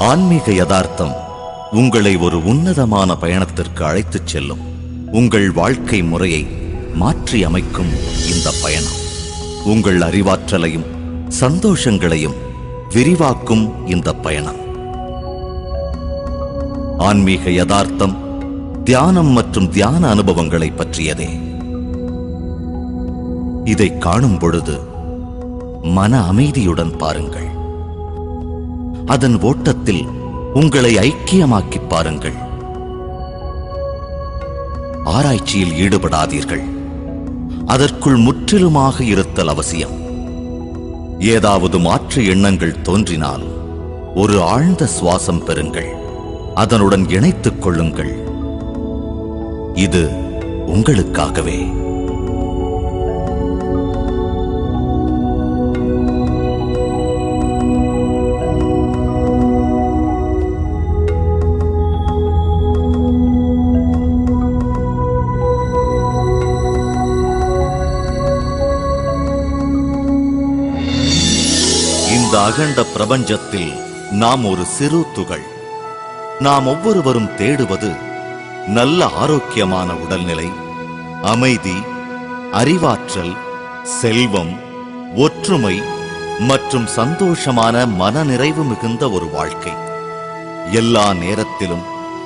ஆன்மீக யதார்த்தம் உங்களை ஒரு உன்னதமான பயணத்திற்கு அழைத்துச் செல்லும். உங்கள் வாழ்க்கை முறையை மாற்றி அமைக்கும் இந்த பயணம். உங்கள் அறிவாற்றலையும் சந்தோஷங்களையும் விரிவாக்கும் இந்த பயணம். ஆன்மீக யதார்த்தம் தியானம் மற்றும் தியான அனுபவங்களை பற்றியதே. இதை காணும் பொழுது மன அமைதியுடன் பாருங்கள். அதன் ஓட்டத்தில் உங்களை ஐக்கியமாக்கிப் பாருங்கள். ஆராய்ச்சியில் ஈடுபடாதீர்கள். அதற்குள் முற்றிலுமாக இருத்தல் அவசியம். ஏதாவது மாற்று எண்ணங்கள் தோன்றினால் ஒரு ஆழ்ந்த சுவாசம் பெறுங்கள். அதனுடன் இணைத்துக் கொள்ளுங்கள். இது உங்களுக்காகவே. இந்த அகண்ட பிரபஞ்சத்தில் நாம் ஒரு சிறு துகள். நாம் ஒவ்வொருவரும் தேடுவது நல்ல ஆரோக்கியமான உடல்நிலை அமைதி அறிவாற்றல் செல்வம் ஒற்றுமை மற்றும் சந்தோஷமான மனநிறைவு மிகுந்த ஒரு வாழ்க்கை. எல்லா நேரத்திலும்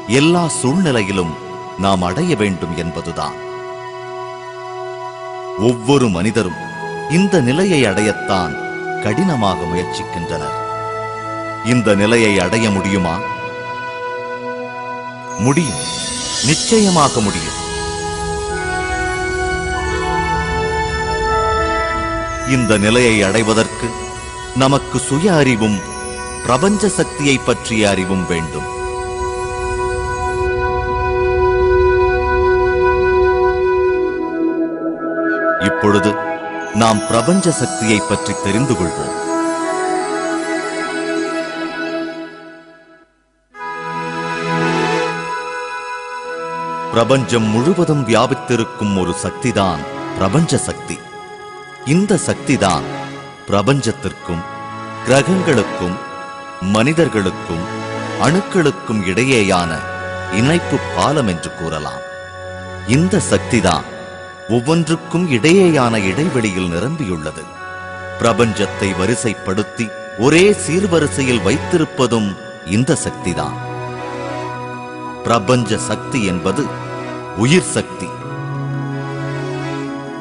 எல்லா சூழ்நிலையிலும் நாம் அடைய வேண்டும் என்பதுதான். ஒவ்வொரு மனிதரும் இந்த நிலையை அடையத்தான் கடினமாக முயற்சிக்கின்றனர். இந்த நிலையை அடைய முடியுமா? முடியும். நிச்சயமாக முடியும். இந்த நிலையை அடைவதற்கு நமக்கு சுய அறிவும் பிரபஞ்ச சக்தியை பற்றிய அறிவும் வேண்டும். இப்பொழுது நாம் பிரபஞ்ச சக்தியை பற்றி தெரிந்து கொள்வோம். பிரபஞ்சம் முழுவதும் வியாபித்திருக்கும் ஒரு சக்திதான் பிரபஞ்ச சக்தி. இந்த சக்திதான் பிரபஞ்சத்திற்கும் கிரகங்களுக்கும் மனிதர்களுக்கும் அணுக்களுக்கும் இடையேயான இணைப்பு பாலம் என்று கூறலாம். இந்த சக்திதான் ஒவ்வொன்றுக்கும் இடையேயான இடைவெளியில் நிரம்பியுள்ளது. பிரபஞ்சத்தை வரிசைப்படுத்தி ஒரே சீர்வரிசையில் வைத்திருப்பதும் இந்த சக்திதான். பிரபஞ்ச சக்தி என்பது உயிர் சக்தி.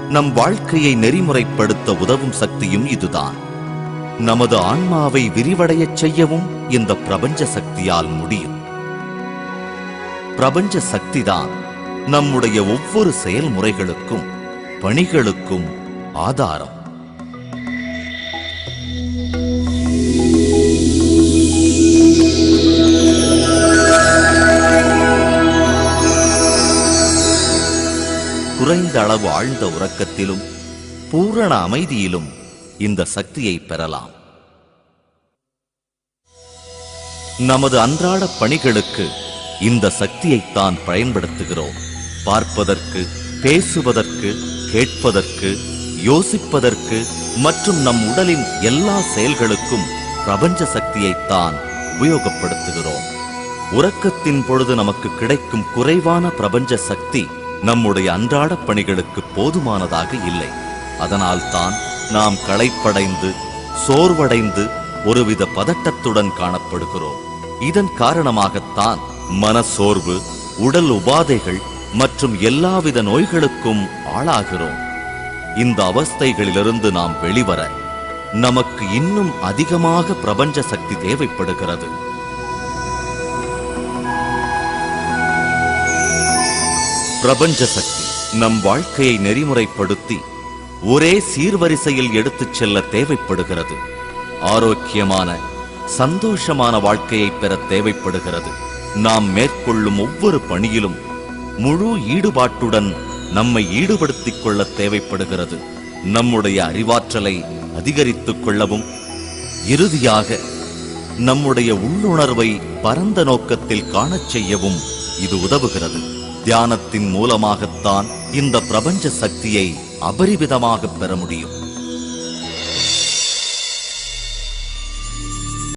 நம் வாழ்க்கையை நெறிமுறைப்படுத்த உதவும் சக்தியும் இதுதான். நமது ஆன்மாவை விரிவடையச் செய்யவும் இந்த பிரபஞ்ச சக்தியால் முடியும். பிரபஞ்ச சக்திதான் நம்முடைய ஒவ்வொரு செயல்முறைகளுக்கும் பணிகளுக்கும் ஆதாரம். குறைந்த அளவு ஆழ்ந்த உறக்கத்திலும் பூரண அமைதியிலும் இந்த சக்தியை பெறலாம். நமது அன்றாட பணிகளுக்கு இந்த சக்தியைத்தான் பயன்படுத்துகிறோம். பார்ப்பதற்கு பேசுவதற்கு கேட்பதற்கு யோசிப்பதற்கு மற்றும் நம் உடலின் எல்லா செயல்களுக்கும் பிரபஞ்ச சக்தியைத்தான் உபயோகப்படுத்துகிறோம். உறக்கத்தின் பொழுது நமக்கு கிடைக்கும் குறைவான பிரபஞ்ச சக்தி நம்முடைய அன்றாட பணிகளுக்கு போதுமானதாக இல்லை. அதனால்தான் நாம் களைப்படைந்து சோர்வடைந்து ஒருவித பதட்டத்துடன் காணப்படுகிறோம். இதன் காரணமாகத்தான் மனசோர்வு உடல் உபாதைகள் மற்றும் எல்லாவித நோய்களுக்கும் ஆளாகிறோம். இந்த அவஸ்தைகளிலிருந்து நாம் வெளிவர நமக்கு இன்னும் அதிகமாக பிரபஞ்ச சக்தி தேவைப்படுகிறது. பிரபஞ்ச சக்தி நம் வாழ்க்கையை நெறிமுறைப்படுத்தி ஒரே சீர்வரிசையில் எடுத்துச் செல்ல தேவைப்படுகிறது. ஆரோக்கியமான சந்தோஷமான வாழ்க்கையை பெற தேவைப்படுகிறது. நாம் மேற்கொள்ளும் ஒவ்வொரு பணியிலும் முழு ஈடுபாட்டுடன் நம்மை ஈடுபடுத்திக் கொள்ள தேவைப்படுகிறது. நம்முடைய அறிவாற்றலை அதிகரித்துக் கொள்ளவும் இறுதியாக நம்முடைய உள்ளுணர்வை பரந்த நோக்கத்தில் காணச் செய்யவும் இது உதவுகிறது. தியானத்தின் மூலமாகத்தான் இந்த பிரபஞ்ச சக்தியை அபரிவிதமாக பெற முடியும்.